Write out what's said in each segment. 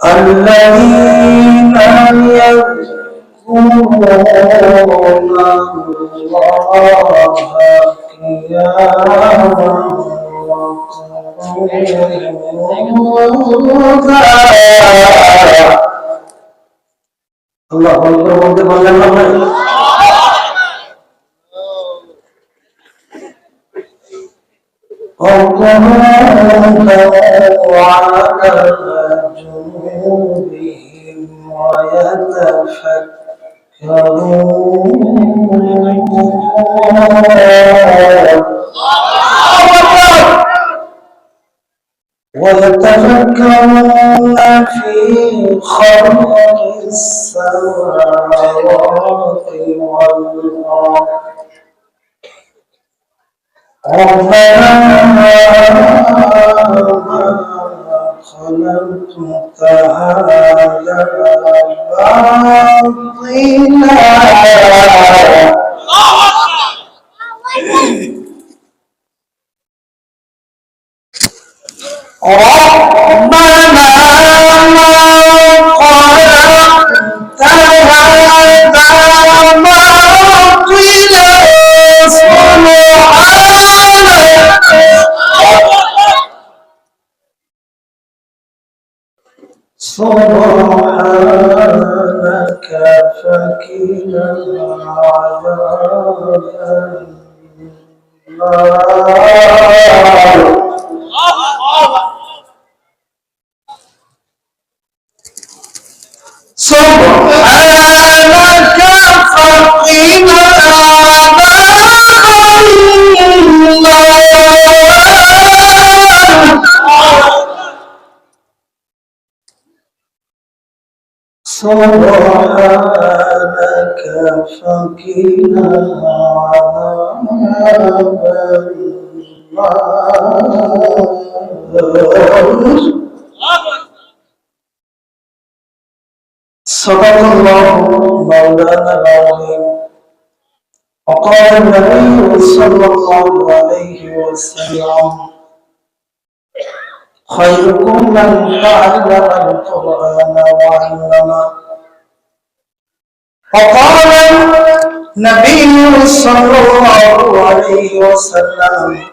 الذين يذكرون الله قياما وقعودا আল্লাহ অন্তর বলতে পারলেন না ভাই وقعودا وعلى جنوبهم ويتفكرون ويتفكرون في خلق السماوات والأرض. ربنا ما خلقت هذا باطلا ربنا سبحانك فقنا عذاب النار صدق الله مولانا العظيم وقال النبي صلى الله عليه وسلم. خيركم من علم القرآن وعلمه. فقال النبي صلى الله عليه وسلم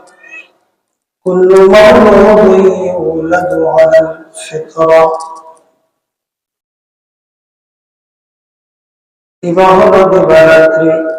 كل مولود يولد على الفطرة. إمام البراكري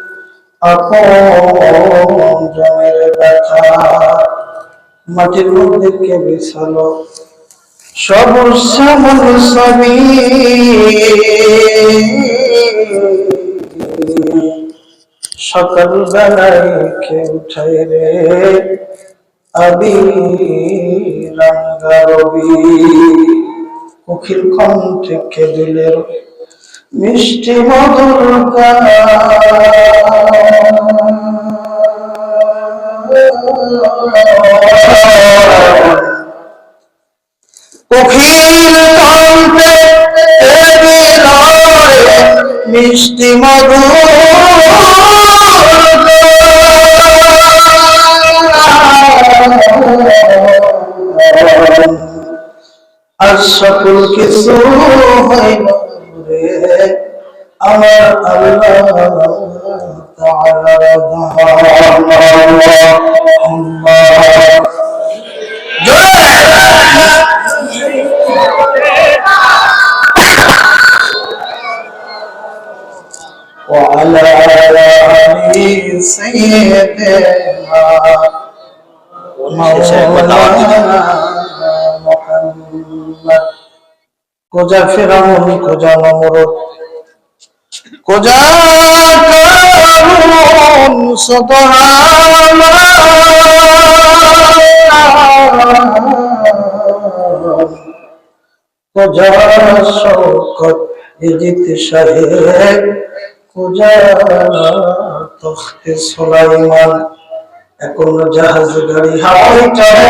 আপন জমের ব্যথা মাটির মধ্যে কে বিছালো সবুজ শ্যামল সবই সকাল বেলায় কে উঠাই রে আবি রঙ্গারবি কোকিল কণ্ঠে কে দিলের মিষ্টি মধুর মিষ্টি মধুর আর সকল কিছু রে আমার আল্লাহ তাআলা وعلى آل سيدنا مولانا محمد কোজা ফেরাউনি কোজা নমরুদ কোজা কারুন সদহামা কোজা শওকত ইজিত শাহে, কোজা এখন জাহাজ গাড়ি হাওয়ায় চড়ে।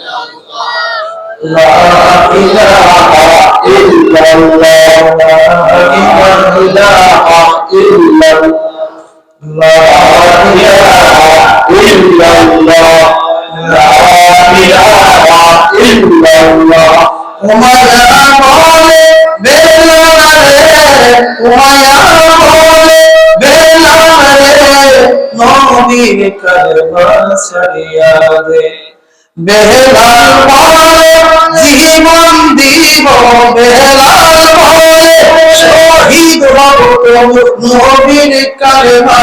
لا إله إلا الله لا إله إلا لا إله إلا الله لا إله إلا الله وما بولے بیلا رے وما بولے بیلا رے نو بھی کر بس یاد বেলাল বলে জীবন দিব বেলাল বলে শহীদ হব নবীর কালেমা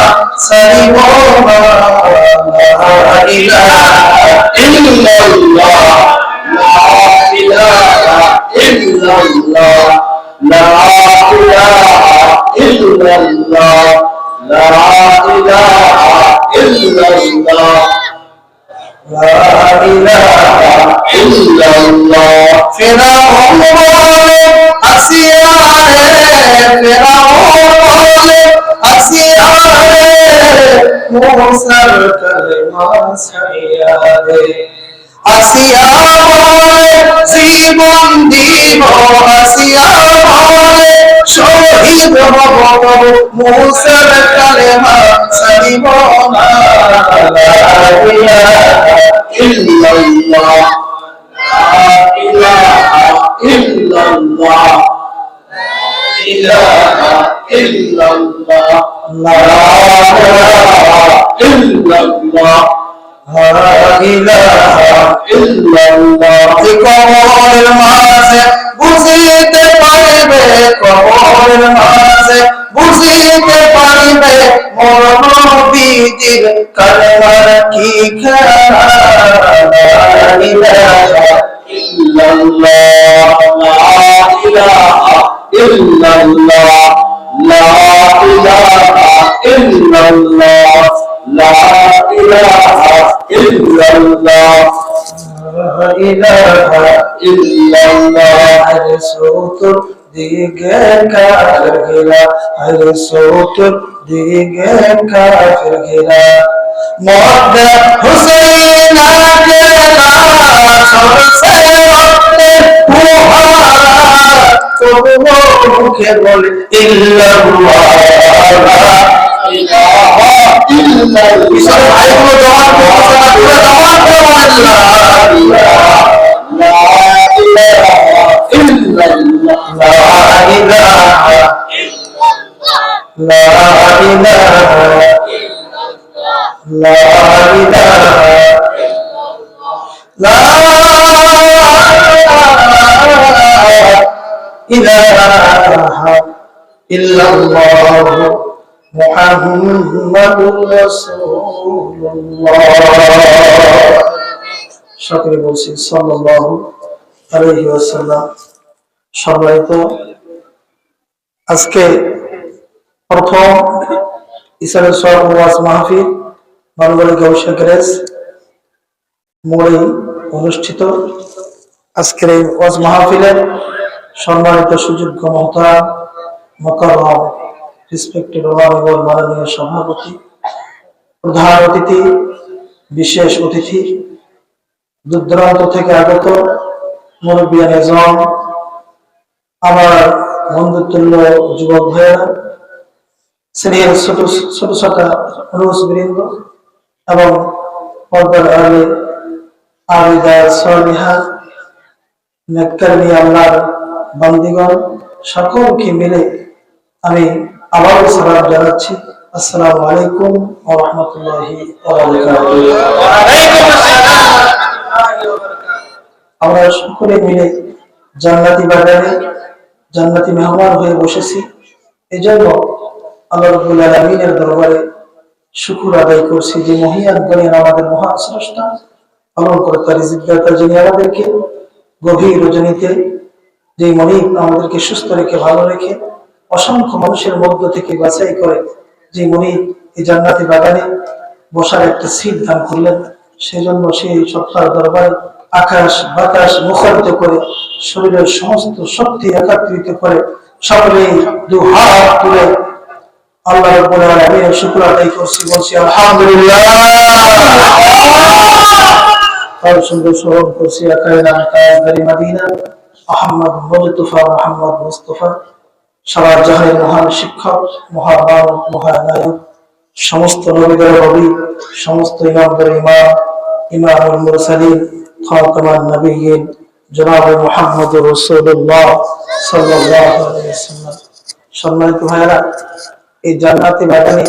ইল্লাল্লাহ লা ইলাহা ইল্লাল্লাহ লা ইলাহা ইল্লাল্লাহ ফেরাউন বলে আসিয়া ফেরাউন বলে আসিয়া মুসার কলমা ছাইয়া দে আসিয়া বলে জীবন দিব আসিয়া বলে শহীদ হব মুসার কালেমা, ছাড়িব না। ইল্লাল্লাহ ইলাহা ইল্লাল্লাহ লা ইলাহা ইল্লাল্লাহ। কবরের মাঝে বুঝিতে পারবে কবরের মাঝে বুঝিতে পারবে মোর নবীজির কালেমার কি খেলা লা ইলাহা ইল্লাল্লাহ লা ইলাহা ইল্লাল্লাহ লা ইলাহা ইল্লাল্লাহ লা إله إلا الله لا إله إلا الله هر صوت دیگه کافر گلا هر صوت دیگه کافر گلا مد حسین آگلا سرسے وقت پوہارا تو وہ مکھے بولے اللہ إله إلا الله محمد رسول الله সকলে বলছি সাল্লাল্লাহু আলাইহি ওয়াসাল্লাম সম্মানিত আজকে প্রথম ইসলামের সব ওয়াজ মাহফিল মানবলী গৌসা গ্যারেজ মোড়ে অনুষ্ঠিত আজকের এই ওয়াজ মাহফিলের সম্মানিত সুযোগ্য মহতারাম মকরম সভাপতি, প্রধান অতিথি, বিশেষ অতিথি, দূরদূরান্ত থেকে আগত মুরব্বিয়ান আমার বন্ধুতুল্য যুবক ভাইয়েরা সিনিয়র ছোট ছোট ছোট বৃন্দ এবং পর্দার আলে আবিদার সলিহা নেককারী আল্লাহর বান্দিগণ, সকলকে মিলে আমি আবারও সালাম জানাচ্ছি। আসসালামু আলাইকুম ওয়া রাহমাতুল্লাহি আমরা সকলে মিলে জান্নাতি বাগানে জান্নাতি মেহমান হয়ে বসেছি। এই জন্য আল্লাহ রবুল আলমিনের দরবারে শুকুর আদায় করছি যে মহিয়ান গণেন আমাদের মহান স্রষ্টা পালন করে যিনি আমাদেরকে গভীর রজনীতে, যে মনিব আমাদেরকে সুস্থ রেখে ভালো রেখে অসংখ্য মানুষের মধ্য থেকে বাছাই করে যে মনিব এই জান্নাতি বাগানে বসার একটা সিট দান করলেন। সেই জন্য সেই সত্তার দরবারে আকাশ বাতাস মুখরিত করে শরীরের সমস্ত শক্তি একত্রিত করে সকলেই দু হাত তুলে আল্লাহ রাব্বুল আলামিনের শুকর আদায় করছি, বলছি, আলহামদুলিল্লাহ। তার সুন্দর স্মরণ করছি তাজদারি মাদিনা। আহমদ মুজতফা, মোহাম্মদ মুস্তফা। সারা জাহানের মহান শিক্ষক মহামানব মহানায়ক, সমস্ত নবীদের নবী, সমস্ত ইমামদের ইমাম, ইমামুল মুরসালিন, খাতামান নবীন জনাব মুহাম্মদ রাসূলুল্লাহ সাল্লাল্লাহু আলাইহি ওয়াসাল্লাম। সম্মানিত ভাইরা এই জান্নাতি বাগানে,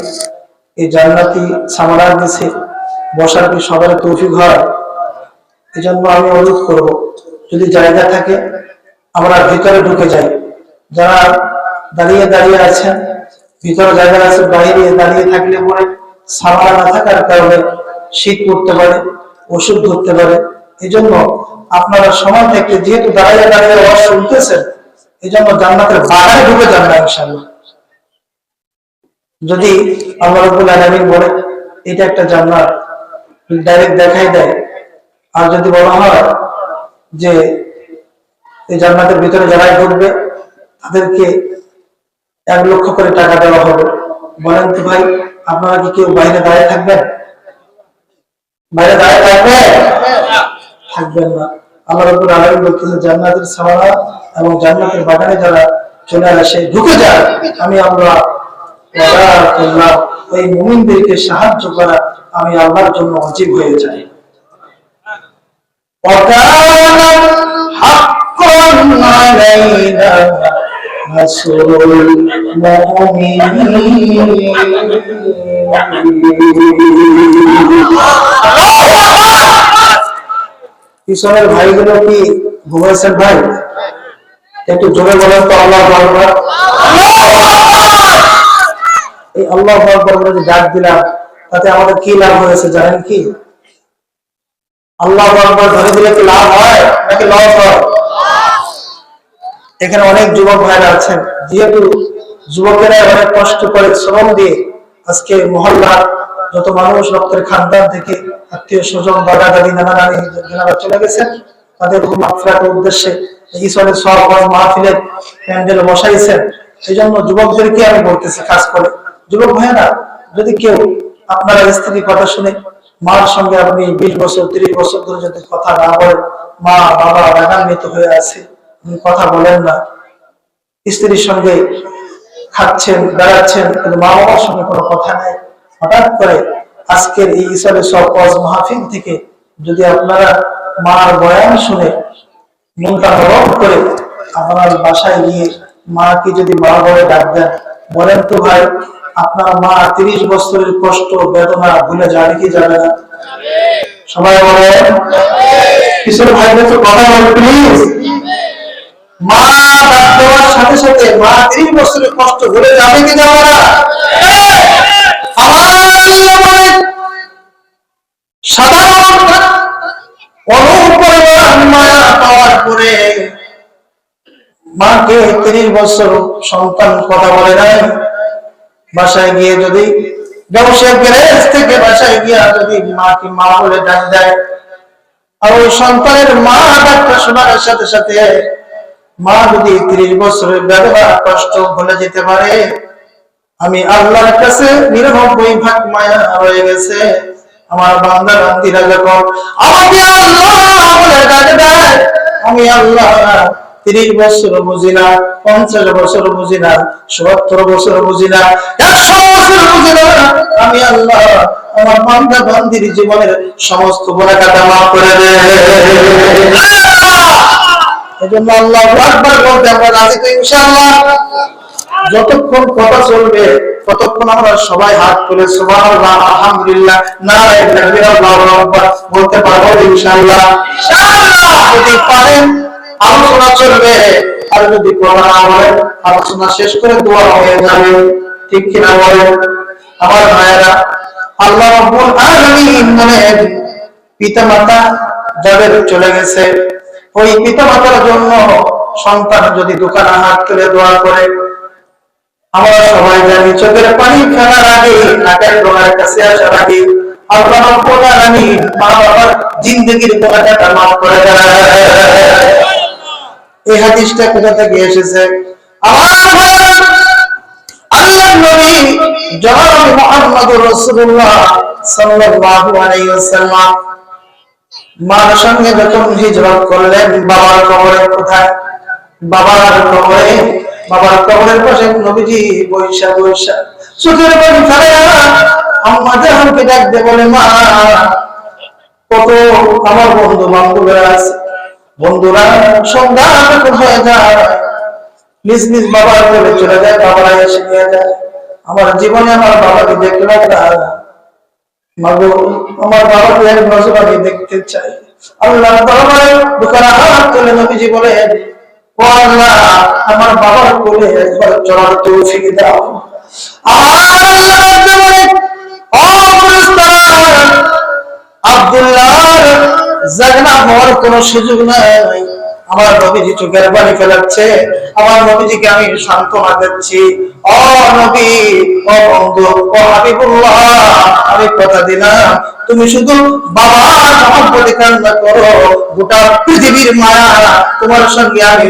এই জান্নাতি সামারার নিচে বসার কি সবার তৌফিক হয়? জন্য আমি অনুরোধ করব, যদি জায়গা থাকে, আমরা ভিতরে ঢুকে যাই। যারা দাঁড়িয়ে দাঁড়িয়ে আছেন ভিতরে জায়গা আছে বাইরে দাঁড়িয়ে থাকলে পরে সামারা না থাকার কারণে শীত পড়তে পারে, ওষুধ ধরতে পারে। এই জন্য আপনারা সময় থেকে যেহেতু দাঁড়িয়ে দাঁড়িয়ে আওয়াজ শুনতেছেন এই জন্য জান্নাতের বাগানে ঢুকে যান না ইনশাল্লাহ যদি আল্লাহ রাব্বুল আলামিন বলে, এটা একটা জান্নাত ডাইরেক্ট দেখাই দেয়। আর যদি বলা হয় যে এই জান্নাতের ভিতরে যারাই ঢুকবে, তাদেরকে এক লক্ষ করে টাকা দেওয়া হবে বলেন তো ভাই আপনারা কি কেউ বাইরে দাঁড়িয়ে থাকবেন বাইরে দাঁড়িয়ে থাকবেন থাকবেন না আল্লাহ রাব্বুল আলামিন বলতেছে জান্নাতের সামারা এবং জান্নাতের বাগানে যারা চলে আসে ঢুকে যায় আমি আল্লাহ ওয়াদা করলাম ওই মুমিনদেরকে সাহায্য করা আমি আল্লাহর জন্য অজীব হয়ে যাই وكان حقا علينا نصر المؤمنين পিছনের ভাইগুলো কি ঘুমাইছেন ভাই একটু জোরে বলেন তো আল্লাহ আকবার এই আল্লাহ আকবার বলে যে ডাক দিলাম তাতে আমাদের কি লাভ হয়েছে জানেন কি আল্লাহ আকবার ধরে দিলে কি লাভ হয় নাকি লস হয় এখানে অনেক যুবক ভাইরা আছেন। যেহেতু যুবকেরা অনেক কষ্ট করে শ্রম দিয়ে আজকে মহল্লার যত মানুষ রক্তের খানদান থেকে আত্মীয় স্বজন দাদা দাদি নানা নানি যারা চলে গেছেন, তাদের মাফরাতের উদ্দেশ্যে ঈশ্বরের সব মাহফিলের প্যান্ডেল বসাইছেন। সেই জন্য যুবকদেরকে আমি বলতেছি কাজ করে। যুবক ভাইয়েরা, যদি কেউ আপনারা স্ত্রীর কথা শুনে মার সঙ্গে আপনি বিশ বছর, তিরিশ বছর ধরে যদি কথা না বলেন, মা, বাবা রাগান্বিত হয়ে আছে। কথা বলেন না। স্ত্রীর সঙ্গে খাচ্ছেন বেড়াচ্ছেন কিন্তু মা বাবার সঙ্গে কোনো কথা নাই। হঠাৎ করে আজকের এই সব কজ মাহফিল থেকে যদি আপনারা মার বয়ান শুনে মনটা নরম করে আপনার বাসায় গিয়ে মাকে যদি মা বলে ডাক দেন বলেন তো ভাই আপনার মা তিরিশ বছরের কষ্ট বেদনা ভুলে যাবে কি যাবে না? সবাই বলেন। কিশোর ভাইদের তো কথা বলে প্লিজ মা মাকে তিরিশ বছর সন্তান কথা বলে নাই। বাসায় গিয়ে যদি ব্যবসায় গ্যারেজ থেকে বাসায় গিয়া যদি মাকে মা বলে ডাক দেয়। আর ওই সন্তানের মা ডাকটা শোনার সাথে সাথে মা যদি ত্রিশ বছরের ব্যবহার কষ্ট ভুলে যেতে পারে। আমি আল্লাহর কাছে নিরানব্বই ভাগ মায়া রয়ে গেছে। আমার বান্দা, বান্দিরা যখন আমাকে আল্লাহ বলে ডাক দেয়, আমি আল্লাহ তিরিশ বছর বুঝি না, পঞ্চাশ বছর বুঝি না, সত্তর বছর বুঝি না, একশো বছর বুঝি না। আমি আল্লাহ আমার বান্দা, বান্দির জীবনের সমস্ত গোনা কাটা মাফ করে দে এই জন্য আল্লাহ বলতে আমরা রাজি তো ইনশাআল্লাহ। যতক্ষণ কথা চলবে, ততক্ষণ আমরা সবাই হাত তুলে আলহামদুলিল্লাহ বলতে পারব ইনশাআল্লাহ। যদি পারেন, আলোচনা চলবে। আর যদি কথা না আলোচনা শেষ করে দোয়া হয়ে যাবে। ঠিক কিনা বলেন? আমার ভাইয়েরা, আল্লাহ আলামিন বলেন, পিতামাতা যাদের চলে গেছে ওই পিতামাতার জন্য সন্তান যদি দোকানে হাত তুলে দোয়া করে। আমরা সবাই জানি চোখের পানি ফেলার আগে, নাকের ডোনার কাছে আসার আগে আল্লাহ মা বাবার মাফ করে এই হাদিসটা কোথা থেকে এসেছে? নবী জনাব সাল্লাল্লাহু আলাইহি ওয়াসাল্লাম মার সঙ্গে যখন হিজরত করলেন, বাবার কবরে কোথায়? বাবার কবরে, বাবার কবরের পাশে নবীজি বৈশা বৈশা। চোখের পানি ফেলে আম্মা জাহানকে ডাকতে বলে, মা, কত আমার বন্ধু বান্ধবরা আছে। বন্ধুরা সন্ধ্যা যখন হয়ে যায়, নিজ নিজ বাবার কোলে চলে যায়, বাবারা এসে নিয়ে যায়। আমার জীবনে আমার বাবাকে দেখলাম না মাগো আমার বাবাকে এক নজর আমি দেখতে চাই। আল্লাহ তুলে নবীজি বলেন আমার বাবার কোলে একবার চলার তৌফিক দাও। ফেরেশতারা, জাগনা হওয়ার কোন সুযোগ নাই। আমার নবীজি চোখের পানি ফেলাচ্ছে। আমার নবীজিকে আমি সান্ত্বনা দিচ্ছি। ও নবী, ও বন্ধু, ও হাবিবুল্লাহ, আমি কথা দিলাম। তুমি শুধু বাবা সম্পত্তি কান্না করো। গোটা পৃথিবীর মায়া তোমার সঙ্গে আমি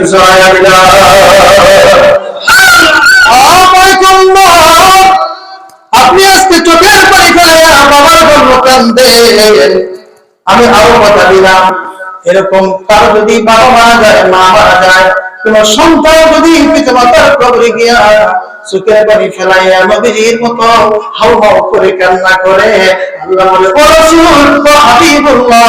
আমায় কন্দ আপনি আজকে চোখের পানি ফেলাইয়া বাবার জন্য কান্দে আমি আরও কথা দিলাম। এরকম কারও যদি বাবা মারা যায়, মা মারা যায়, কোন সন্তান যদি পিতা মাতার কবরে গিয়া চোখের পানি ফেলাইয়া নবীজির মতো হাউ হাউ করে কান্না করে, আল্লাহ বলে, ও রাসূল হাবিবুল্লাহ,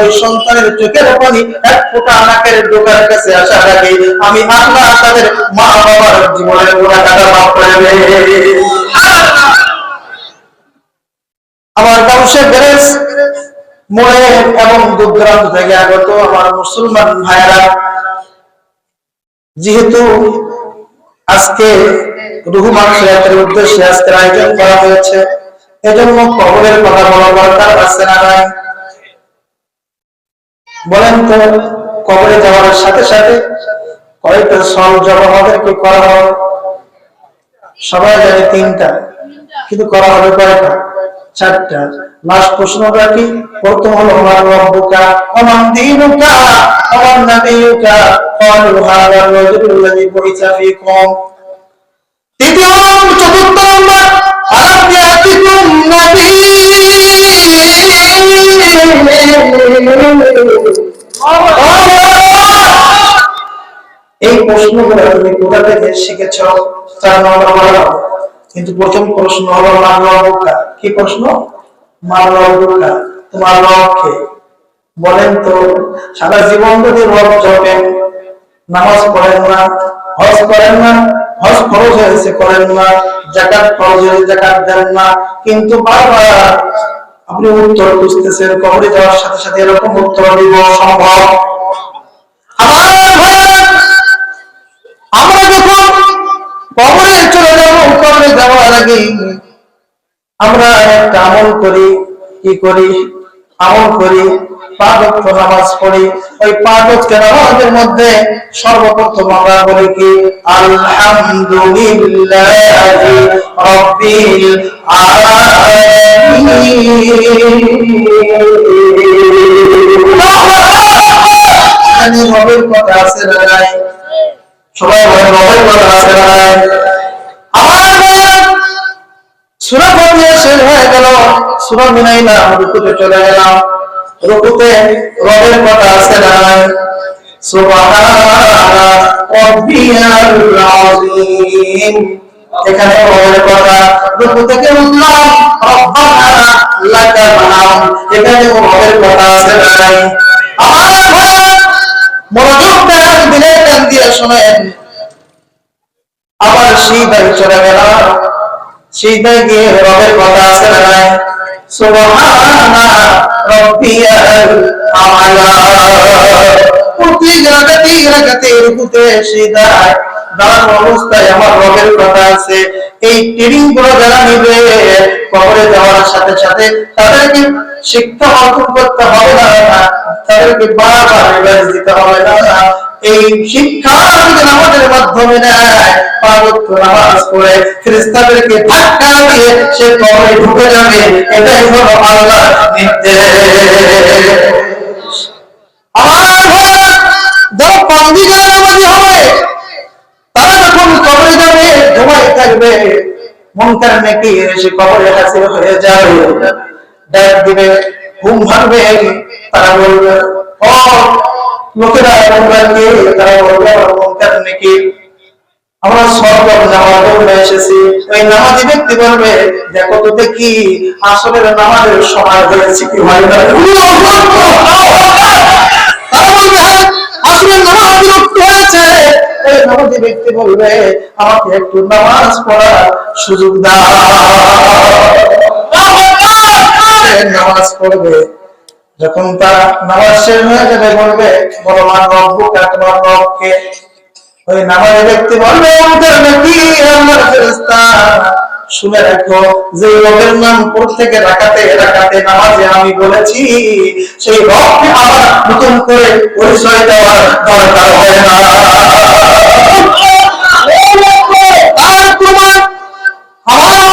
ওই সন্তানের চোখের পানি এক ফোঁটা নাকের ডোকার কাছে আসার আগে আমি আল্লাহ তাদের মা বাবার জীবনের গোড়া কাটা মাফ করে আমার মোড়ে এবং দূর থেকে আগত আমার মুসলমান যেহেতু আজকে রুহু উদ্দেশ্যে আজকের আয়োজন করা হয়েছে, এজন্য কবরের কথা বলা দরকার আছে না নাই? বলেন তো, কবরে যাওয়ার সাথে সাথে কয়েকটা সল জমা হবে কি করা হবে সবাই জানে তিনটা, কিন্তু করা হবে কয়টা? চারটা। লাস্ট প্রশ্নটা কি প্রথম হলো, আমার রব্বুকা ফীকুম তৃতীয় চতুর্থ নম্বর আলাম ইয়াতিকুম এই প্রশ্নগুলো তুমি কোথা থেকে শিখেছ? নম্বর বলা হবে। কিন্তু প্রথম প্রশ্ন হলো মানব বুকা কি প্রশ্ন? মানব বুকা তোমার রবকে বলেন তো, সারা জীবন যদি রব জপেন নামাজ পড়েন না, হজ করেন না, হজ খরচ হয়েছে করেন না, জাকাত খরচ হয়েছে জাকাত দেন না, কিন্তু বারবার আপনি উত্তর খুঁজতেছেন, কবরে যাওয়ার সাথে সাথে এরকম উত্তর দিব, সম্ভব? আমার যখন কবরে চলে কবরে যাওয়ার আগে আমরা একটা আমল করি, কি করি? আমল করি, পাঁচ নামাজ পড়ি। ওই পাঁচ নামাজের মধ্যে সর্বপ্রথম আমরা বলি কি? আলহামদুলিল্লাহি কথা আছে সবাই কথা আছে সুরা পড়িয়ে শেষ হয়ে গেল। সুরা মিনাইলাম রুকুতে চলে গেলাম। রুকুতে রবের কথা আছে না এখানে কথা। এখানে রবের কথা আছে নাই। আবার সিধাই চলে গেলাম। গিয়ে রবের কথা আছে সুবহানা আলা প্রতি দাঁড়ানো অবস্থায় আমার রবের কথা আছে। এই ট্রেনিংগুলো যারা নিবে, কবরে যাওয়ার সাথে সাথে তাদেরকে শিক্ষা অর্জন করতে হবে না, তাদেরকে বারবার রিভাইজ দিতে হবে না এই শিক্ষা আমাদের মাধ্যমে নেয় পার্বত্য নামাজ পড়ে খ্রিস্টানদেরকে ধাক্কা দিয়ে সে কবরে ঢুকে যাবে এটাই হলো আল্লাহর নির্দেশ। আমার ভাইরা, যারা পান্ডি নামাজি হবে তারা যখন কবরে যাবে ঘুমাই থাকবে মনকার নাকি এসে কবরে হাসির হয়ে যাবে। ডাক দিবে ঘুম ভাঙবে তারা বলবে ও লোকেরা তারা বলবে নাকি? আমরা সব নামাজ পড়ে এসেছি। ওই নামাজি ব্যক্তি বলবে, দেখো তো দেখি আসলে নামাজের সময় হয়েছে কি হয় না? আসলে নামাজ বিরক্ত হয়েছে। এই নামাজি ব্যক্তি বলবে, আমাকে একটু নামাজ পড়ার সুযোগ দাও। নামাজ পড়বে। যখন তার নামাজ শেষ হয়ে যাবে বলবে বলমান আমার রব্বুকা তোমার রবকে ওই নামাজের ব্যক্তি বলবে, আমাদের নাকি আমার ফেরেশতা। শুনে রাখো, যে রবের নাম প্রত্যেকে রাখাতে রাখাতে নামাজে আমি বলেছি, সেই রবকে আবার নতুন করে পরিচয় দেওয়ার দরকার হয় না। আমার